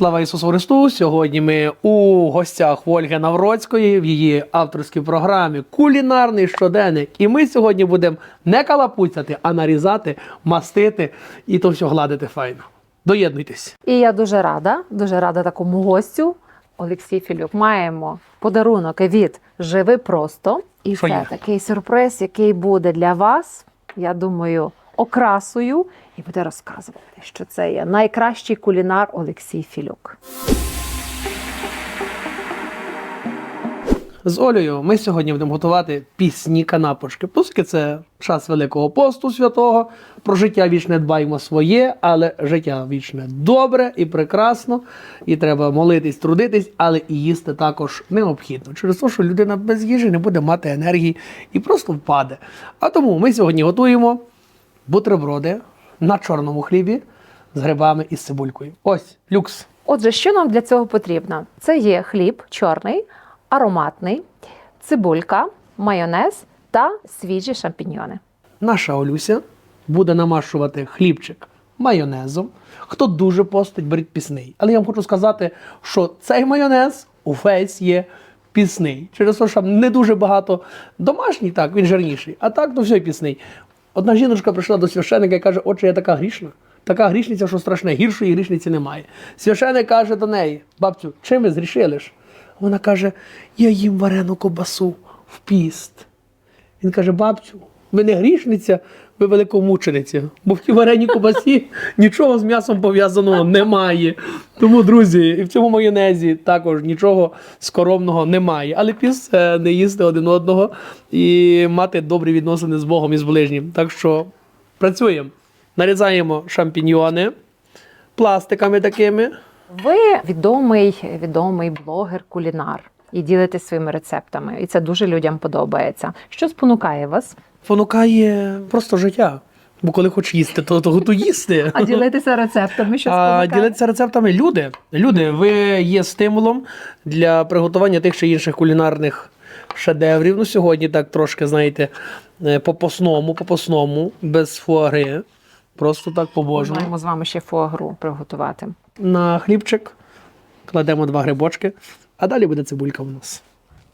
Слава Ісусу Христу! Сьогодні ми у гостях Ольги Навроцької в її авторській програмі Кулінарний щоденник. І ми сьогодні будемо не калапуцяти, а нарізати, мастити і то все гладити файно. Доєднуйтесь. І я дуже рада, дуже рада такому гостю. Олексій Філюк. Маємо подарунок від Живи просто. І Що це є? такий сюрприз, який буде для вас, я думаю, окрасою, і буде розказувати, що це є найкращий кулінар Олексій Філюк. З Олею ми сьогодні будемо готувати пісні канапочки. Пуски це час Великого посту святого. Про життя вічне дбаємо своє, але життя вічне добре і прекрасно. І треба молитись, трудитись, але і їсти також необхідно. Через те, що людина без їжі не буде мати енергії і просто впаде. А тому ми сьогодні готуємо бутерброди на чорному хлібі з грибами і з цибулькою. Ось люкс. Отже, що нам для цього потрібно? Це є хліб чорний, ароматний, цибулька, майонез та свіжі шампіньйони. Наша Олюся буде намашувати хлібчик майонезом. Хто дуже постить, беріть пісний. Але я вам хочу сказати, що цей майонез увесь є пісний. Через те, що не дуже багато домашній, так, він жирніший, а так то все пісний. Одна жіночка прийшла до священика і каже, отче, я така грішна. Така грішниця, що страшне, гіршої грішниці немає. Священик каже до неї, бабцю, чим ви зрішили ж? Вона каже, я їм варену кобасу в піст. Він каже: бабцю, ви не грішниця, ви великомучениця, бо в тій вареній кубасі нічого з м'ясом пов'язаного немає. Тому, друзі, і в цьому майонезі також нічого скоромного немає. Але піс не їсти один одного і мати добрі відносини з Богом і з ближнім. Так що працюємо. Нарізаємо шампіньйони пластиками такими. Ви відомий, відомий блогер-кулінар і ділитесь своїми рецептами. І це дуже людям подобається. Що спонукає вас? Понукає просто життя. Бо коли хочеш їсти, то, то готуй їсти. А ділитися рецептами, що А ділитися рецептами люди. Люди, ви є стимулом для приготування тих чи інших кулінарних шедеврів. Ну, сьогодні так трошки, знаєте, е, по-посному, по-посному, без фуари. Просто так Ми побожно. маємо з вами ще фуагру приготувати. На хлібчик кладемо два грибочки, а далі буде цибулька у нас.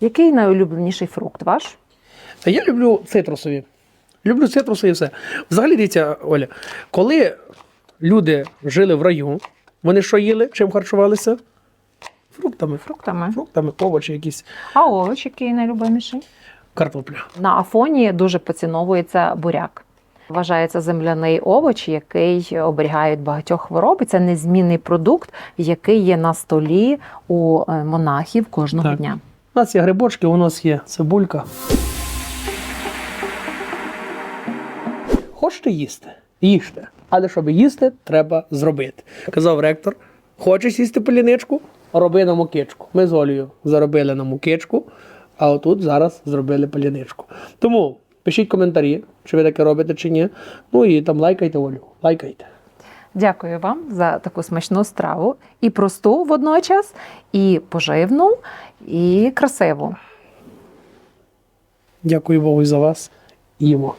Який найулюбленіший фрукт ваш? Я люблю цитрусові. Люблю цитрусові і все. Взагалі, дивіться, Оля, коли люди жили в раю, вони що їли? Чим харчувалися? Фруктами. Фруктами. Фруктами, овочі якісь, А овоч, який найлюбиміший? картопля. На Афоні дуже поціновується буряк. Вважається земляний овоч, який оберігає від багатьох хвороб. І це незмінний продукт, який є на столі у е, монахів кожного Так. дня. У нас є грибочки, у нас є цибулька. Хочете їсти? Їжте. Але щоб їсти, треба зробити. Казав ректор: хочеш їсти поліничку? Роби на мукичку. Ми з Олею заробили на мукичку, а отут зараз зробили поліничку. Тому пишіть коментарі, чи ви таке робите, чи ні. Ну і там лайкайте Олю. Лайкайте. Дякую вам за таку смачну страву і просту водночас, і поживну, і красиву. Дякую Богу за вас. Їмо.